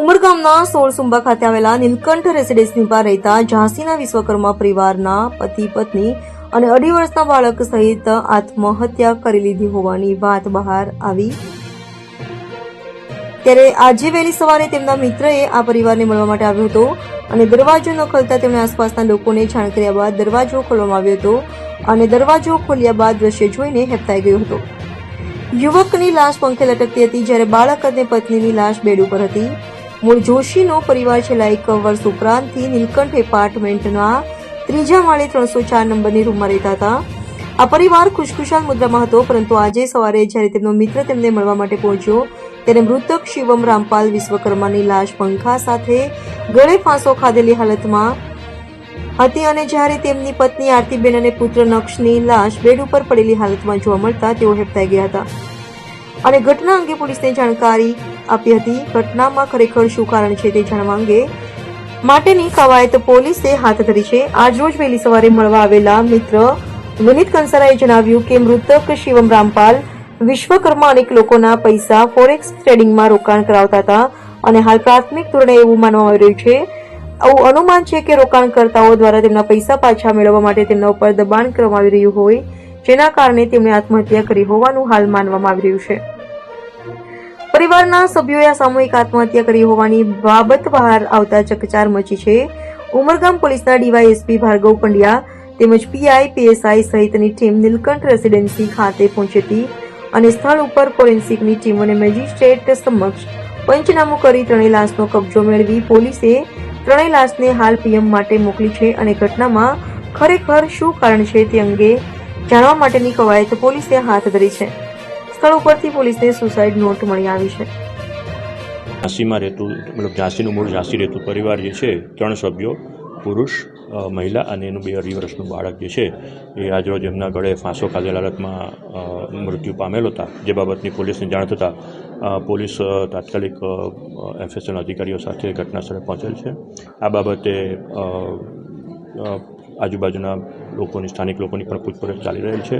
ઉમરગામના સોળસુંબા ખાતે આવેલા નીલકંઠ રેસિડેન્સની પર રહેતા ઝાંસીના વિશ્વકર્મા પરિવારના પતિ, પત્ની અને અઢી વર્ષના બાળક સહિત આત્મહત્યા કરી લીધી હોવાની વાત બહાર આવી. ત્યારે આજે વહેલી સવારે તેમના મિત્રએ આ પરિવારને મળવા માટે આવ્યો હતો અને દરવાજો ન ખોલતા તેમણે આસપાસના લોકોને જાણ કર્યા બાદ દરવાજો ખોલવામાં આવ્યો હતો અને દરવાજો ખોલ્યા બાદ દ્રશ્ય જોઈને હેપતાઈ ગયો હતો. યુવકની લાશ પંખે લટકતી હતી જ્યારે બાળક અને પત્નીની લાશ બેડ ઉપર હતી. મૂળ જોશીનો પરિવાર છેલ્લા એક વર્ષ ઉપરાંતથી નીલકંઠ એપાર્ટમેન્ટના ત્રીજા માળે ત્રણસો ચાર નંબરની રૂમમાં રહેતા હતા. આ પરિવાર ખુશખુશાલ મુદ્રામાં હતો, પરંતુ આજે સવારે જ્યારે તેમનો મિત્ર તેમને મળવા માટે પહોંચ્યો, ત્યારે મૃતક શિવમ રામપાલ વિશ્વકર્માની લાશ પંખા સાથે ગળે ફાંસો ખાધેલી હાલતમાં હતી અને જ્યારે તેમની પત્ની આરતીબેન અને પુત્ર નક્ષની લાશ બેડ ઉપર પડેલી હાલતમાં જોવા મળતા તેઓ હેપતાઈ ગયા હતા. અને ઘટના અંગે પોલીસને જાણકારી આપી હતી. ઘટનામાં ખરેખર શું કારણ છે તે જાણવા અંગે માટેની કવાયત પોલીસે હાથ ધરી છે. આજરોજ વહેલી સવારે મળવા આવેલા મિત્ર વિનીત કંસારાએ જણાવ્યું કે મૃતક શિવમ રામપાલ વિશ્વકર્મા અનેક લોકોના પૈસા ફોરેક્સ ટ્રેડિંગમાં રોકાણ કરાવતા હતા અને હાલ પ્રાથમિક ધોરણે એવું માનવામાં આવી રહ્યું છે. આવું અનુમાન છે કે રોકાણકર્તાઓ દ્વારા તેમના પૈસા પાછા મેળવવા માટે તેમના ઉપર દબાણ કરવામાં આવી રહ્યું હોય, જેના કારણે તેમણે આત્મહત્યા કરી હોવાનું હાલ માનવામાં આવી રહ્યું છે. પરિવારના સભ્યોએ સામૂહિક આત્મહત્યા કરી હોવાની બાબત બહાર આવતા ચકચાર મચી છે. ઉમરગામ પોલીસના ડીવાયએસપી ભાર્ગવ પંડ્યા તેમજ પીઆઈ, પીએસઆઈ સહિતની ટીમ નીલકંઠ રેસિડેન્સી ખાતે પહોંચી હતી અને સ્થળ ઉપર ફોરેન્સિકની ટીમ અને મેજિસ્ટ્રેટ સમક્ષ પંચનામું કરી ત્રણેય લાશનો કબજો મેળવી પોલીસે ત્રણેય લાશને હાલ પીએમ માટે મોકલી છે અને ઘટનામાં ખરેખર શું કારણ છે તે અંગે જાણવા માટેની કવાયત પોલીસે હાથ ધરી છે. સ્થળ ઉપરથી પોલીસને સુસાઇડ નોટ મળી આવી છે. ઝાંસીમાં રહેતું, મતલબ ઝાંસીનું મૂળ ઝાંસી રહેતું પરિવાર જે છે, ત્રણ સભ્યો, પુરુષ મહિલા અને એનું બે અઢી વર્ષનું બાળક જે છે, એ આજરોજ એમના ગળે ફાંસો ખાધેલ હાલતમાં મૃત્યુ પામેલો હતા. જે બાબતની પોલીસને જાણ થતાં પોલીસ તાત્કાલિક એફએસએલ અધિકારીઓ સાથે ઘટના સ્થળે પહોંચેલ છે. આ બાબતે આજુબાજુના લોકોની, સ્થાનિક લોકોની પણ પૂછપરછ ચાલી રહેલ છે.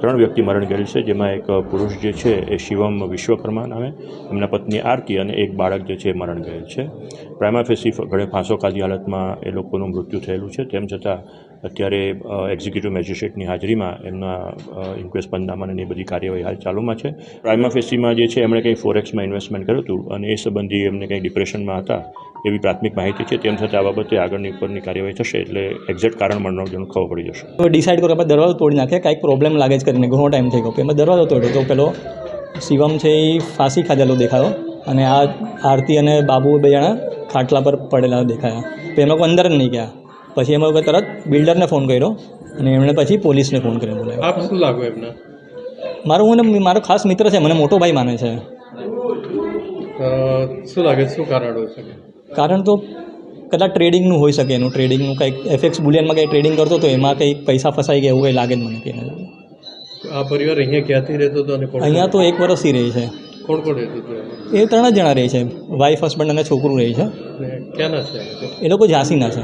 ત્રણ વ્યક્તિ મરણ ગયેલ છે, જેમાં એક પુરુષ જે છે એ શિવમ વિશ્વકર્મા નામે એમના પત્ની આરતી અને એક બાળક જે છે એ મરણ ગયેલ છે. પ્રાઇમાફેસી ઘણે ફાંસો ખાધી હાલતમાં એ લોકોનું મૃત્યુ થયેલું છે. તેમ છતાં અત્યારે એક્ઝિક્યુટિવ મેજિસ્ટ્રેટની હાજરીમાં એમના ઇન્ક્વેસ્ટ પંદામાં અને એ બધી કાર્યવાહી હાલ ચાલુમાં છે. પ્રાઇમાફેસીમાં જે છે એમણે કંઈ ફોરેક્સમાં ઇન્વેસ્ટમેન્ટ કર્યું હતું અને એ સંબંધી એમને કંઈ ડિપ્રેશનમાં હતા? એવી પ્રાથમિક માહિતી છે તેમ છતાં આ બાબતે આગળની ઉપરની કાર્યવાહી થશે એટલે એક્ઝેક્ટ કારણ જણ ખબર પડી જશે. તો ડિસાઇડ કરો આપણે દરવાજો તોડી નાખે કાંઈક પ્રોબ્લેમ લાગે છે કરીને ઘણો ટાઈમ થઈ ગયો. કે એમાં દરવાજો તોડ્યો તો પેલો શિવમ છે એ ફાંસી ખાધેલો દેખાયો અને આ આરતી અને બાબુ બે જણા ખાટલા પર પડેલા દેખાયા. તો એમાં કોઈ અંદર જ નહીં ગયા. પછી એમાં કોઈ તરત બિલ્ડરને ફોન કર્યો અને એમણે પછી પોલીસને ફોન કર્યો બોલાવ્યો. આપ શું લાગો એમને? મારો હું મારો ખાસ મિત્ર છે મને મોટો ભાઈ માને છે. શું લાગે શું કારણ હોઈ શકે? કારણ તો કદાચ ટ્રેડિંગનું હોઈ શકે એનું ટ્રેડિંગનું કંઈક એફએક્સ બુલિયનમાં કંઈ ટ્રેડિંગ કરતો તો એમાં કંઈક પૈસા ફસાઈ ગયા એવું કંઈ લાગે જ મને કે આ પરિવાર અહીંયા ક્યાંથી રહેતો હતો અને અહીંયા તો એક વર્ષથી રહે છે. કોણ કોણ રહેતું હતું એ ત્રણ જ જણા રહે છે. વાઈફ હસબન્ડ અને છોકરું રહે છે. ક્યાંના છે? એ લોકો ઝાંસીના છે.